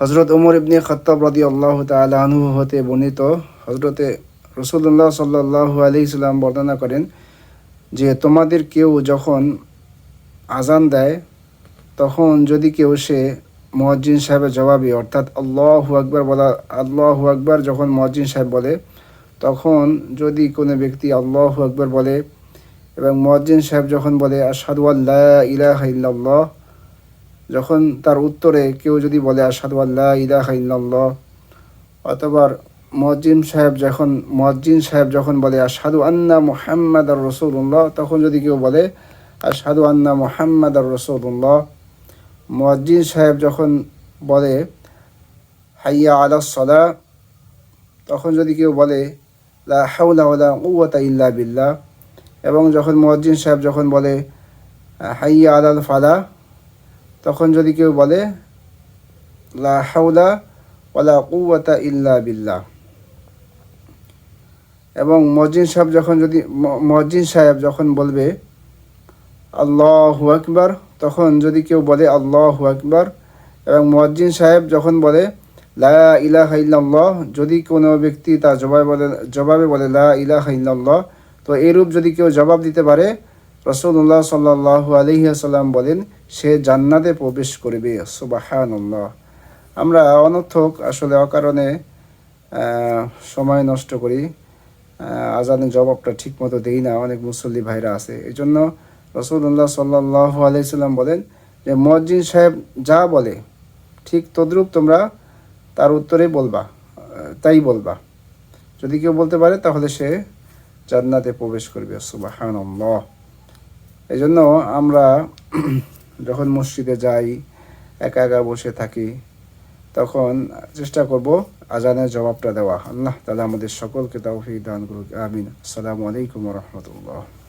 হজরত উমর ইবনে খত্তাব রদি আল্লাহ তালা হতে বর্ণিত হজরতে রসুল্লাহ সাল্লাহ আলি ইসলাম বর্ণনা করেন যে তোমাদের কেউ যখন আজান দেয়, তখন যদি কেউ সে মহাজ্জিন সাহেবের জবাবে, অর্থাৎ আল্লাহ আকবর বলা, আল্লাহ আকবর যখন মহাজ্জিন সাহেব বলে, তখন যদি কোনো ব্যক্তি আল্লাহ আকবর বলে এবং মহাজ্জিন সাহেব যখন বলে আসাদু ইলাহা ইল্লাল্লাহ যখন তার উত্তরে কেউ যদি বলে আসাদু আল্লাহ ইলাহা ইল্লাল্লাহ, অথবা মজ্জিন সাহেব যখন মজ্জিন সাহেব যখন বলে আসাদু আন্না মুহাম্মদ আর রসুল্লাহ তখন যদি কেউ বলে আসাদু আন্না মুহাম্মদ আর রসুল্লাহ মজ্জিন সাহেব যখন বলে, হাইয়া আলা সলা তখন যদি কেউ বলে, লা হাউলা কুওয়াতা ইল্লা বিল্লাহ, এবং যখন মজ্জিন সাহেব যখন বলে, হাইয়া আলাল ফালা তখন যদি কেউ বলে, লা হাউলা ওয়ালা কুওয়াতা ইল্লা বিল্লাহ। এবং মজ্জিন সাহেব যখন যদি ম- মজ্জিন সাহেব যখন বলবে, আল্লাহু আকবার, তখন যদি কেউ বলে, আল্লাহু আকবার, এবং মজ্জিন সাহেব যখন বলে, লা ইলাহা ইল্লাল্লাহ, যদি কোনো ব্যক্তি তার জবাবে বলে জবাবে বলে, লা ইলাহা ইল্লাল্লাহ, তো এরূপ যদি কেউ জবাব দিতে পারে রসুল্লাহ সাল্লাহ আলহিহাসাল্লাম বলেন, সে জান্নাতে প্রবেশ করবে সুবাহান্লাহ আমরা অনর্থক আসলে অকারণে সময় নষ্ট করি। আজানের জবাবটা ঠিক মতো দেই না, অনেক মুসল্লি ভাইরা আছে। এই জন্য রসুল্লাহ সাল্লাহ আলাইসাল্লাম বলেন যে মজ্জিন সাহেব যা বলে, ঠিক তদ্রূপ তোমরা তার উত্তরে বলবা, তাই বলবা। যদি কেউ বলতে পারে, তাহলে সে জান্নাতে প্রবেশ করবে সুবাহান এই জন্য আমরা যখন মসজিদে যাই, একা একা বসে থাকি, তখন চেষ্টা করব আজানের জবাবটা দেওয়া। আল্লাহ তালা আমাদের সকলকে তাও দান করুক। আমিন। আসসালামু আলাইকুম রহমতুল্লাহ।